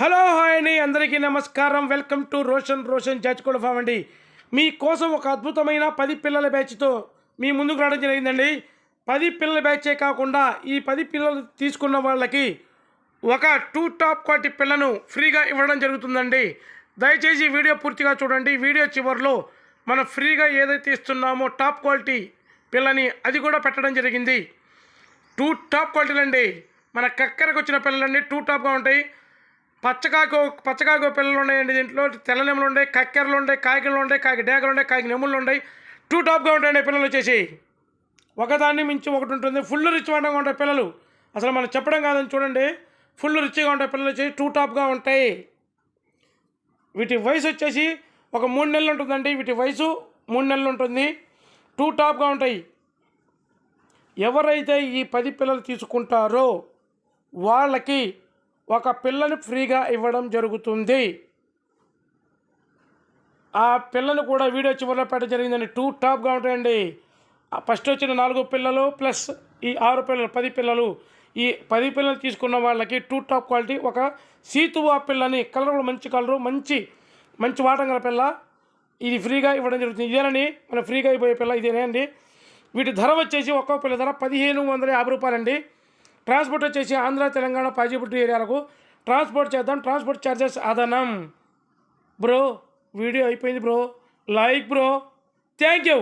Hello hi అండి అందరికీ నమస్కారం. వెల్కమ్ టు రోషన్ రోషన్ జడ్జ్కోడ ఫామ్ అండి. మీకోసం ఒక అద్భుతమైన పది పిల్లల బ్యాచ్తో మీ ముందుకు రావడం జరిగిందండి. పది పిల్లల బ్యాచే కాకుండా ఈ పది పిల్లలు తీసుకున్న వాళ్ళకి ఒక టూ టాప్ క్వాలిటీ పిల్లను ఫ్రీగా ఇవ్వడం జరుగుతుందండి. దయచేసి వీడియో పూర్తిగా చూడండి. వీడియో చివరిలో మనం ఫ్రీగా ఏదైతే ఇస్తున్నామో టాప్ క్వాలిటీ పిల్లని అది కూడా పెట్టడం జరిగింది. టూ టాప్ క్వాలిటీలు అండి మన కక్కరకు వచ్చిన పిల్లలన్నీ టూ టాప్గా ఉంటాయి. పచ్చకాకు పచ్చకాకు పిల్లలు ఉన్నాయండి దీంట్లో. తెల్ల నెమలు ఉన్నాయి కక్కెరలు ఉన్నాయి కాకిలు ఉన్నాయి కాకి డేగలు ఉన్నాయి కాకి నెములు ఉన్నాయి టూ టాప్గా ఉంటాయండి పిల్లలు వచ్చేసి. ఒకదాన్ని మించి ఒకటి ఉంటుంది. ఫుల్ రిచ్ వంటగా ఉంటాయి పిల్లలు. అసలు మనం చెప్పడం కాదని చూడండి. ఫుల్ రిచ్గా ఉంటాయి పిల్లలు వచ్చేసి. టూ టాప్గా ఉంటాయి. వీటి వయసు వచ్చేసి ఒక మూడు నెలలు ఉంటుందండి. వీటి వయసు మూడు నెలలు ఉంటుంది. టూ టాప్గా ఉంటాయి. ఎవరైతే ఈ పది పిల్లలు తీసుకుంటారో వాళ్ళకి ఒక పిల్లని ఫ్రీగా ఇవ్వడం జరుగుతుంది. ఆ పిల్లను కూడా వీడియో చివరిలో పెట్టడం జరిగిందండి. టూ టాప్గా ఉంటాయండి. ఫస్ట్ వచ్చిన నాలుగు పిల్లలు ప్లస్ ఈ ఆరు పిల్లలు పది పిల్లలు. ఈ పది పిల్లలు తీసుకున్న వాళ్ళకి టూ టాప్ క్వాలిటీ ఒక సీతువా పిల్లని కలర్ కూడా మంచి కలరు మంచి మంచి వాటం గల పిల్ల. ఇది ఫ్రీగా ఇవ్వడం జరుగుతుంది. ఇదేనండి మన ఫ్రీగా అయిపోయే పిల్ల ఇదేనే అండి వీటి ధర వచ్చేసి ఒక్కో పిల్ల ధర పదిహేను వందల యాభై రూపాయలండి. ట్రాన్స్పోర్ట్ వచ్చేసి ఆంధ్ర తెలంగాణ పాజిబిలిటీ ఏరియాలకు ట్రాన్స్పోర్ట్ చేద్దాం. ట్రాన్స్పోర్ట్ ఛార్జెస్ అదనం. బ్రో వీడియో అయిపోయింది bro. Like bro. Thank you.